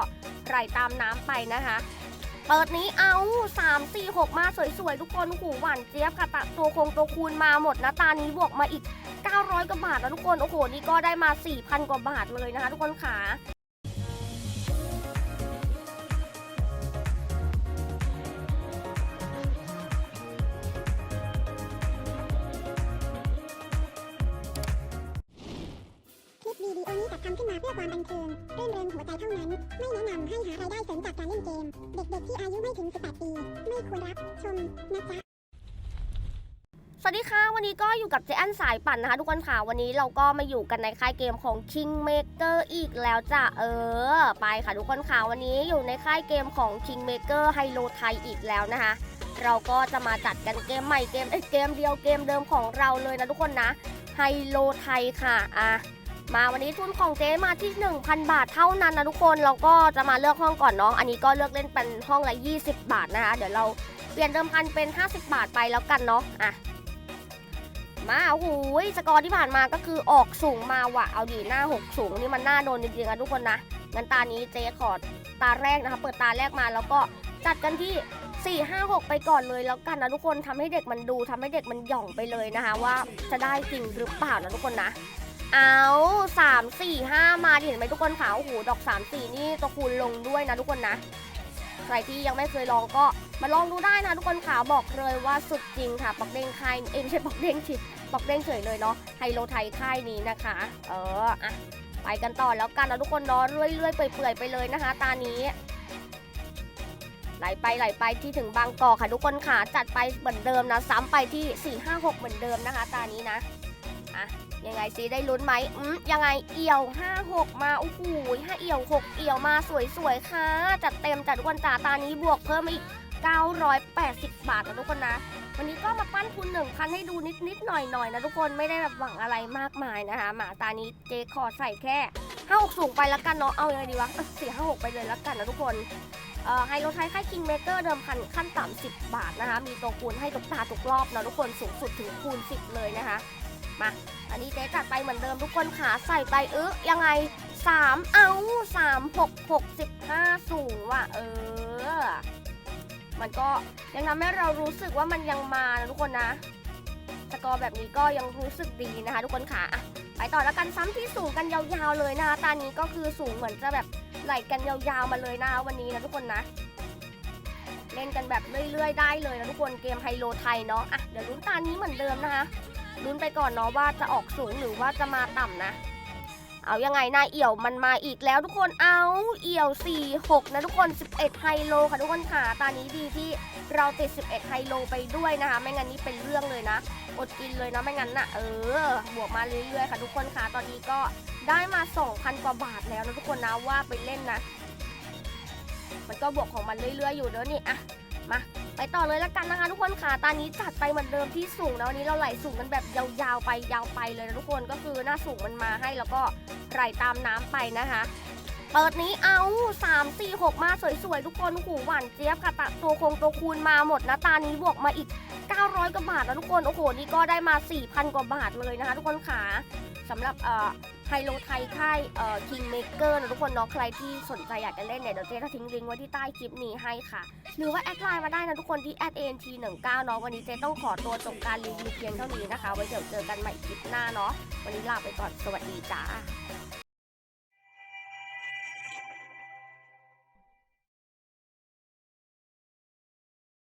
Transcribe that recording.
็ไหลตามน้ำไปนะคะเปิดนี้เอา3 4 6 มาสวยๆ ทุกคนหูหวานเจี๊ยบค่ะตะตัวคงตัวคูณมาหมดนะตานี้บวกมาอีก 900กว่าบาทแล้วทุกคน โอ้โห นี่ก็ได้มา 4,000 กว่าบาทเลยนะคะ ทุกคนขา ทำขึ้นมาเพื่อความบันเทิงรื่นเริงหัวใจเท่านั้น ไม่แนะนำให้หารายได้เสริมจากการเล่นเกม เด็กๆที่อายุไม่ถึง 18 ปี ไม่ควรรับชมนะจ๊ะสวัสดีค่ะ วันนี้ก็อยู่กับเจอันสายปั่นนะคะ ทุกคนค่ะ วันนี้เราก็มาอยู่กันในค่ายเกมของ Kingmaker อีกแล้วจ้ะ เออ ไปค่ะทุกคนค่ะ วันนี้อยู่ในค่ายเกมของ Kingmaker ไฮโลไทยอีกแล้วนะคะ เราก็จะมาจัดกันเกมใหม่เกมเอ้เกมเดียวเกมเดิมของเราเลยนะทุกคนนะไฮโลไทยค่ะ อะ มาวันนี้ทุนของเจ๊มาที่ 1,000 บาทเท่านั้นนะทุกคนเราก็จะมาเลือกห้องก่อนเน้อง อันนี้ก็เลือกเล่นเป็นห้องละ 20 บาทนะคะ เดี๋ยวเราเปลี่ยนเดิมพันเป็น 50 บาทไปแล้วกันเนาะอะมาโอ้โหยสกอร์ที่ผ่านมาก็คือออกสูงมาว่ะเอาดีหน้า6สูงนี่มันน่าโดนจริงๆนะทุกคนนะงั้นตานี้เจ๊ขอตาแรกนะคะ เปิดตาแรกมาแล้วก็จัดกันที่ 4 5 6 ไปก่อนเลยแล้วกันนะทุกคนทำให้เด็กมันดูทำให้เด็กมันหย่องไปเลยนะคะ ว่าจะได้จริงหรือเปล่านะทุกคนนะ เอา3 4 5มาดิเห็นไหมทุกคนค่ะโอ้โหดอก3 4นี่ตัวคูณลงด้วยนะทุกคนนะ ใครที่ยังไม่เคยลองก็มาลองดูได้นะทุกคนค่ะบอกเลยว่าสุดจริงค่ะปักเด้งค่ายเอ้ยไม่ใช่ปักเด้งชิปักเด้งเฉยเลยเนาะไฮโลไทยค่ายนี้นะคะ เอออะไปกันต่อแล้วกันนะทุกคนเนาะเรื่อยๆเปื่อยๆไปเลยนะคะ ตานี้ไหลไปไหลไปที่ถึงบางกอกค่ะทุกคนค่ะจัดไปเหมือนเดิมนะซ้ำไปที่ 4 5 6 เหมือนเดิมนะคะ ตานี้นะอะ ยังไงซีได้ลุ้นไหมอืมยังไงเอี่ยว 5 6 มาโอ้โหห้าเอี่ยว 6 เอี่ยวมาสวยๆค่ะ จัดเต็มจัดทุกคนจ้าตานี้บวกเพิ่มมาอีก 980 บาทนะทุกคนนะ วันนี้ก็มาปั้นทุนหนึ่งพันให้ดูนิดๆหน่อยๆนะทุกคนไม่ได้แบบหวังอะไรมากมายนะคะหมาตานี้เจขอใส่แค่ห้าหกสูงไปแล้วกันเนาะ เอายังไงดีวะสี่ห้าหกไปเลยแล้วกันนะทุกคนเอ่อไฮโลไทยค่ายคิงเมเกอร์เดิมพันขั้นต่ำ10บาทนะคะ มีตัวคูณให้ทุกตาทุกรอบนะทุกคนสูงสุดถึงคูณ10เลยนะคะ มา อันนี้เจ๊จัดไปเหมือนเดิมทุกคนขาใส่ไปเออยังไง3เอา3 6 6 15สูงว่ะเออ มันก็ยังทำให้เรารู้สึกว่ามันยังมานะทุกคนนะ สกอร์แบบนี้ก็ยังรู้สึกดีนะคะ ทุกคนค่ะอะไปต่อแล้วกันซ้ำที่สูงกันยาวๆเลยนะคะตอนนี้ก็คือสูงเหมือนจะแบบไหลกันยาวๆมาเลยนะคะวันนี้นะทุกคนนะ เล่นกันแบบเรื่อยๆได้เลยนะทุกคนเกมไฮโลไทยเนาะอะเดี๋ยวลุ้นตานี้เหมือนเดิมนะคะ ลุ้นไปก่อนเนาะว่าจะออกสูงหรือว่าจะมาต่ำนะ เอายังไงนะเอี่ยวมันมาอีกแล้วทุกคนเอาเอี่ยว 4 6 นะทุกคน 11 ไฮโลค่ะทุกคนค่ะตอนนี้ดีที่เราติด 11 ไฮโลไปด้วยนะคะ ไม่งั้นนี่เป็นเรื่องเลยนะ อดกินเลยนะไม่งั้นน่ะเออบวกมาเรื่อยๆค่ะทุกคนค่ะตอนนี้ก็ได้มา 2,000 กว่าบาทแล้วนะทุกคนนะว่าไปเล่นนะ มันก็บวกของมันเรื่อยๆอยู่เด้อนี่อะ มา ไปต่อเลยแล้วกันนะคะทุกคนค่ะตอนนี้จัดไปเหมือนเดิมที่สูงนะวันนี้เราไหลสูงกันแบบยาวๆไปยาวไปเลยนะทุกคนก็คือหน้าสูงมันมาให้แล้วก็ไหลตามน้ำไปนะคะเปิดนี้เอา 3 4 6 มาสวยๆ ทุกคนหูหวานเจี๊ยบค่ะตะตัวคงตัวคูณมาหมดนะตานี้บวกมาอีก 900 กว่าบาทนะทุกคน โอ้โห นี่ก็ได้มา 4,000 กว่าบาทเลยนะคะ ทุกคนขาสำหรับเอ่อ ฮโลไทยค่ายเอ่อคิงเมเกอร์นะทุกคนเนาะใครที่สนใจอยากจะเล่นเนี่ยเดี๋ยวเจ๊จะทิ้งลิงก์ไว้ที่ใต้คลิปนี้ให้ค่ะ หรือว่าแอดไลน์มาได้นะทุกคนที่แอดเอ็นทีหนึ่งเก้าเนาะวันนี้เจ๊ต้องขอตัวจบการรีวิวเพียงเท่านี้นะคะ ไว้เดี๋ยวเจอกันใหม่คลิปหน้าเนาะวันนี้ลาไปก่อนสวัสดีจ้า